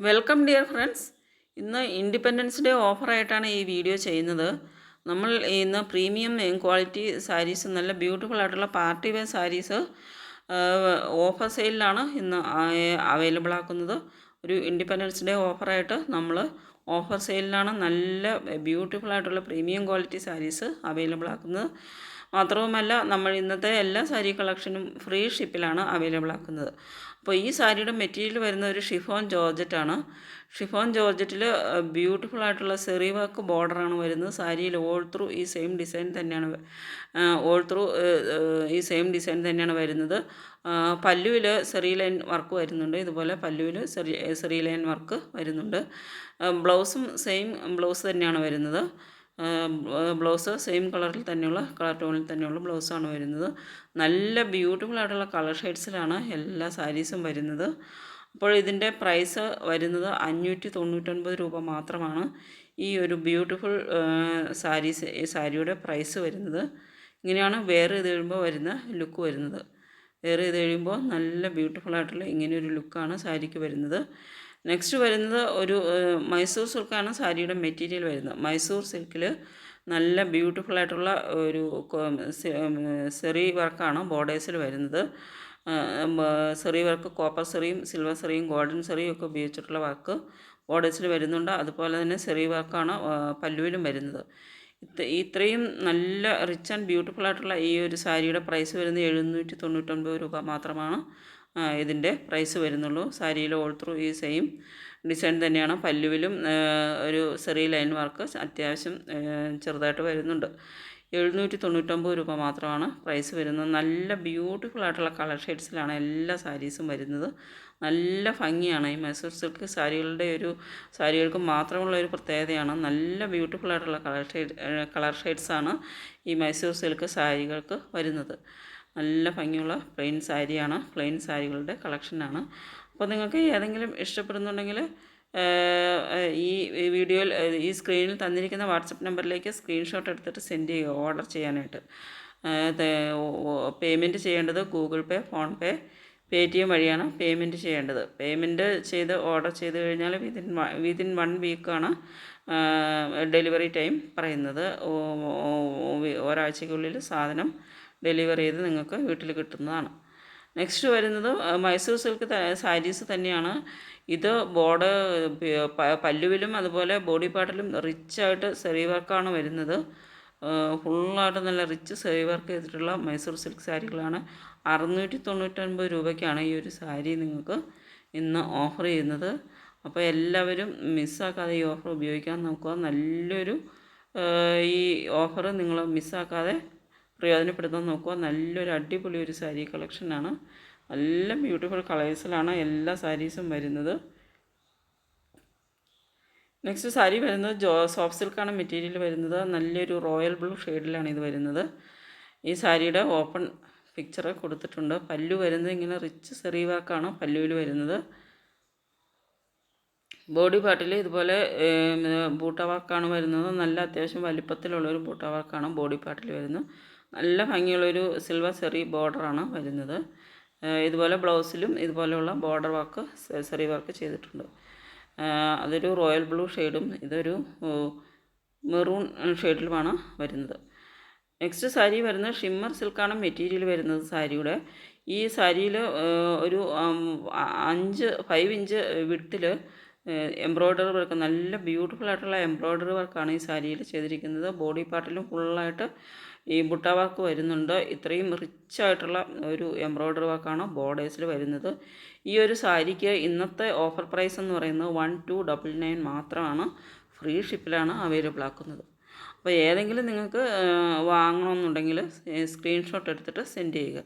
Welcome dear friends. ഇന്ന് independence day ഓഫറായിട്ടാണ് ഈ വീഡിയോ ചെയ്യുന്നത്. നമ്മൾ ഇന്ന് പ്രീമിയം ക്വാളിറ്റി സാരീസ് നല്ല ബ്യൂട്ടിഫുൾ ആയിട്ടുള്ള പാർട്ടി വെയർ സാരീസ് ഓഫർ സെയിലാണ് ഇന്ന് അവൈലബിൾ ആക്കുന്നത്. ഒരു ഇൻഡിപെൻഡൻസ് ഡേ ഓഫറായിട്ട് നമ്മൾ ഓഫർ സെയിലിലാണ് നല്ല ബ്യൂട്ടിഫുൾ ആയിട്ടുള്ള പ്രീമിയം ക്വാളിറ്റി സാരീസ് അവൈലബിൾ ആക്കുന്നത്. മാത്രവുമല്ല നമ്മൾ ഇന്നത്തെ എല്ലാ സാരി കളക്ഷനും ഫ്രീ ഷിപ്പിലാണ് അവൈലബിൾ ആക്കുന്നത്. അപ്പോൾ ഈ സാരിയുടെ മെറ്റീരിയൽ വരുന്ന ഒരു ഷിഫോൺ ജോർജറ്റാണ് ഷിഫോൺ ജോർജറ്റിൽ ബ്യൂട്ടിഫുൾ ആയിട്ടുള്ള സെറി വർക്ക് ബോർഡറാണ് വരുന്നത്. സാരിയിൽ ഓൾ ത്രൂ ഈ സെയിം ഡിസൈൻ തന്നെയാണ് ഓൾ ത്രൂ ഈ സെയിം ഡിസൈൻ തന്നെയാണ് വരുന്നത്. പല്ലുവിൽ സെറി ലൈൻ വർക്ക് വരുന്നുണ്ട്. ഇതുപോലെ പല്ലുവിൽ സെറി സെറി ലൈൻ വർക്ക് വരുന്നുണ്ട്. ബ്ലൗസും സെയിം ബ്ലൗസ് തന്നെയാണ് വരുന്നത്. ബ്ലൗസ് സെയിം കളറിൽ തന്നെയുള്ള കളർ ടോണിൽ തന്നെയുള്ള ബ്ലൗസാണ് വരുന്നത്. നല്ല ബ്യൂട്ടിഫുൾ ആയിട്ടുള്ള കളർ ഷെയ്ഡ്സിലാണ് എല്ലാ സാരീസും വരുന്നത്. അപ്പോൾ ഇതിന്റെ പ്രൈസ് വരുന്നത് അഞ്ഞൂറ്റി തൊണ്ണൂറ്റൊൻപത് രൂപ മാത്രമാണ് ഈ ഒരു ബ്യൂട്ടിഫുൾ സാരീസ് സാരിയുടെ പ്രൈസ് വരുന്നത്. ഇങ്ങനെയാണ് വേറെ ഇത് കഴിയുമ്പോൾ വരുന്ന ലുക്ക് വരുന്നത്. വേറെ ഇത് കഴിയുമ്പോൾ നല്ല ബ്യൂട്ടിഫുൾ ആയിട്ടുള്ള ഇങ്ങനെയൊരു ലുക്കാണ് സാരിക്ക് വരുന്നത്. നെക്സ്റ്റ് വരുന്നത് ഒരു മൈസൂർ സിൽക്കാണ് സാരിയുടെ മെറ്റീരിയൽ വരുന്നത്. മൈസൂർ സിൽക്കിൽ നല്ല ബ്യൂട്ടിഫുൾ ആയിട്ടുള്ള ഒരു സെറി വർക്കാണ് ബോർഡേഴ്സിൽ വരുന്നത്. സെറി വർക്ക് കോപ്പർ സെറിയും സിൽവർ സെറിയും ഗോൾഡൻ സെറിയും ഒക്കെ ഉപയോഗിച്ചിട്ടുള്ള വർക്ക് ബോർഡേഴ്സിൽ വരുന്നുണ്ട്. അതുപോലെ തന്നെ സെറി വർക്കാണ് പല്ലുവിലും വരുന്നത്. ഇത്രയും നല്ല റിച്ച് ആൻഡ് ബ്യൂട്ടിഫുൾ ആയിട്ടുള്ള ഈ ഒരു സാരിയുടെ പ്രൈസ് വരുന്നത് എഴുന്നൂറ്റി തൊണ്ണൂറ്റൊൻപത് രൂപ മാത്രമാണ്. ഇതിന്റെ പ്രൈസ് വരുന്നുള്ളൂ. സാരിയിൽ ഓൾ ത്രൂ ഈ സെയിം ഡിസൈൻ തന്നെയാണ്. പല്ലുവിലും ഒരു ചെറിയ ലൈൻ വർക്ക് അത്യാവശ്യം ചെറുതായിട്ട് വരുന്നുണ്ട്. എഴുന്നൂറ്റി തൊണ്ണൂറ്റൊമ്പത് രൂപ മാത്രമാണ് പ്രൈസ് വരുന്നത്. നല്ല ബ്യൂട്ടിഫുൾ ആയിട്ടുള്ള കളർ ഷെയ്ഡ്സിലാണ് എല്ലാ സാരീസും വരുന്നത്. നല്ല ഭംഗിയാണ്. ഈ മൈസൂർ സിൽക്ക് സാരികളുടെ ഒരു സാരികൾക്ക് മാത്രമുള്ള ഒരു പ്രത്യേകതയാണ്. നല്ല ബ്യൂട്ടിഫുൾ ആയിട്ടുള്ള കളർ ഷെയ്ഡ് കളർ ഷെയ്ഡ്സാണ് ഈ മൈസൂർ സിൽക്ക് സാരികൾക്ക് വരുന്നത്. നല്ല ഭംഗിയുള്ള പ്ലെയിൻ സാരിയാണ് പ്ലെയിൻ സാരികളുടെ കളക്ഷനാണ് അപ്പോൾ നിങ്ങൾക്ക് ഏതെങ്കിലും ഇഷ്ടപ്പെടുന്നുണ്ടെങ്കിൽ ഈ വീഡിയോയിൽ ഈ സ്ക്രീനിൽ തന്നിരിക്കുന്ന വാട്സപ്പ് നമ്പറിലേക്ക് സ്ക്രീൻഷോട്ട് എടുത്തിട്ട് സെൻഡ് ചെയ്യുക ഓർഡർ ചെയ്യാനായിട്ട്. പേയ്മെന്റ് ചെയ്യേണ്ടത് Google Pay PhonePe Paytm വഴിയാണ് പേയ്മെന്റ് ചെയ്യേണ്ടത്. പേയ്മെന്റ് ചെയ്ത് ഓർഡർ ചെയ്ത് കഴിഞ്ഞാൽ വിതിൻ വിതിൻ വൺ വീക്കാണ് ഡെലിവറി ടൈം പറയുന്നത്. ഒരാഴ്ചയ്ക്കുള്ളിൽ സാധനം ഡെലിവറി ചെയ്ത് നിങ്ങൾക്ക് വീട്ടിൽ കിട്ടുന്നതാണ്. നെക്സ്റ്റ് വരുന്നത് മൈസൂർ സിൽക്ക് സാരീസ് തന്നെയാണ്. ഇത് ബോർഡ് പല്ലുവിലും അതുപോലെ ബോഡി പാർട്ടിലും റിച്ചായിട്ട് സെറി വർക്കാണ് വരുന്നത്. ഫുള്ളായിട്ട് നല്ല റിച്ച് സെറി വർക്ക് ചെയ്തിട്ടുള്ള മൈസൂർ സിൽക്ക് സാരികളാണ്. അറുന്നൂറ്റി തൊണ്ണൂറ്റൊൻപത് രൂപയ്ക്കാണ് ഈ ഒരു സാരി നിങ്ങൾക്ക് ഇന്ന് ഓഫർ ചെയ്യുന്നത്. അപ്പോൾ എല്ലാവരും മിസ്സാക്കാതെ ഈ ഓഫർ ഉപയോഗിക്കാൻ നോക്കുക. നല്ലൊരു ഈ ഓഫർ നിങ്ങൾ മിസ്സാക്കാതെ പ്രയോജനപ്പെടുത്താൻ നോക്കുക. നല്ലൊരു അടിപൊളി ഒരു സാരി കളക്ഷനാണ് നല്ല ബ്യൂട്ടിഫുൾ കളേഴ്സിലാണ് എല്ലാ സാരീസും വരുന്നത്. നെക്സ്റ്റ് സാരി വരുന്നത് ജോ സോഫ്റ്റ് സിൽക്കാണ് മെറ്റീരിയൽ വരുന്നത്. നല്ലൊരു റോയൽ ബ്ലൂ ഷെയ്ഡിലാണ് ഇത് വരുന്നത്. ഈ സാരിയുടെ ഓപ്പൺ പിക്ചർ കൊടുത്തിട്ടുണ്ട്. പല്ലു വരുന്നത് ഇങ്ങനെ റിച്ച് സെറി വർക്കാണ് പല്ലുവിൽ വരുന്നത്. ബോഡി പാർട്ടിൽ ഇതുപോലെ ബൂട്ട വർക്കാണ് വരുന്നത്. നല്ല അത്യാവശ്യം വലിപ്പത്തിലുള്ളൊരു ബൂട്ട വർക്കാണ് ബോഡി പാർട്ടിൽ വരുന്നത്. നല്ല ഭംഗിയുള്ളൊരു സിൽവർ സെറി ബോർഡറാണ് വരുന്നത്. ഇതുപോലെ ബ്ലൗസിലും ഇതുപോലെയുള്ള ബോർഡർ വർക്ക് സെറി വർക്ക് ചെയ്തിട്ടുണ്ട്. അതൊരു റോയൽ ബ്ലൂ ഷെയ്ഡും ഇതൊരു മെറൂൺ ഷെയ്ഡിലുമാണ് വരുന്നത്. നെക്സ്റ്റ് സാരി വരുന്നത് ഷിമ്മർ സിൽക്കാണ് മെറ്റീരിയൽ വരുന്നത് സാരിയുടെ. ഈ സാരിയിൽ ഒരു അഞ്ച് ഫൈവ് ഇഞ്ച് വിട്ടിൽ എംബ്രോയ്ഡറി വർക്ക് നല്ല ബ്യൂട്ടിഫുൾ ആയിട്ടുള്ള എംബ്രോയ്ഡറി വർക്കാണ് ഈ സാരിയിൽ ചെയ്തിരിക്കുന്നത്. ബോഡി പാർട്ടിലും ഫുള്ളായിട്ട് ഈ ബുട്ട വർക്ക് വരുന്നുണ്ട്. ഇത്രയും റിച്ച് ആയിട്ടുള്ള ഒരു എംബ്രോയ്ഡറി വർക്കാണ് ബോർഡേഴ്സിൽ വരുന്നത്. ഈ ഒരു സാരിക്ക് ഇന്നത്തെ ഓഫർ പ്രൈസ് എന്ന് പറയുന്നത് വൺ ടു ഡബിൾ നയൻ മാത്രമാണ്. ഫ്രീ ഷിപ്പിലാണ് അവൈലബിൾ ആക്കുന്നത്. അപ്പോൾ ഏതെങ്കിലും നിങ്ങൾക്ക് വാങ്ങണമെന്നുണ്ടെങ്കിൽ സ്ക്രീൻഷോട്ട് എടുത്തിട്ട് സെൻഡ് ചെയ്യുക.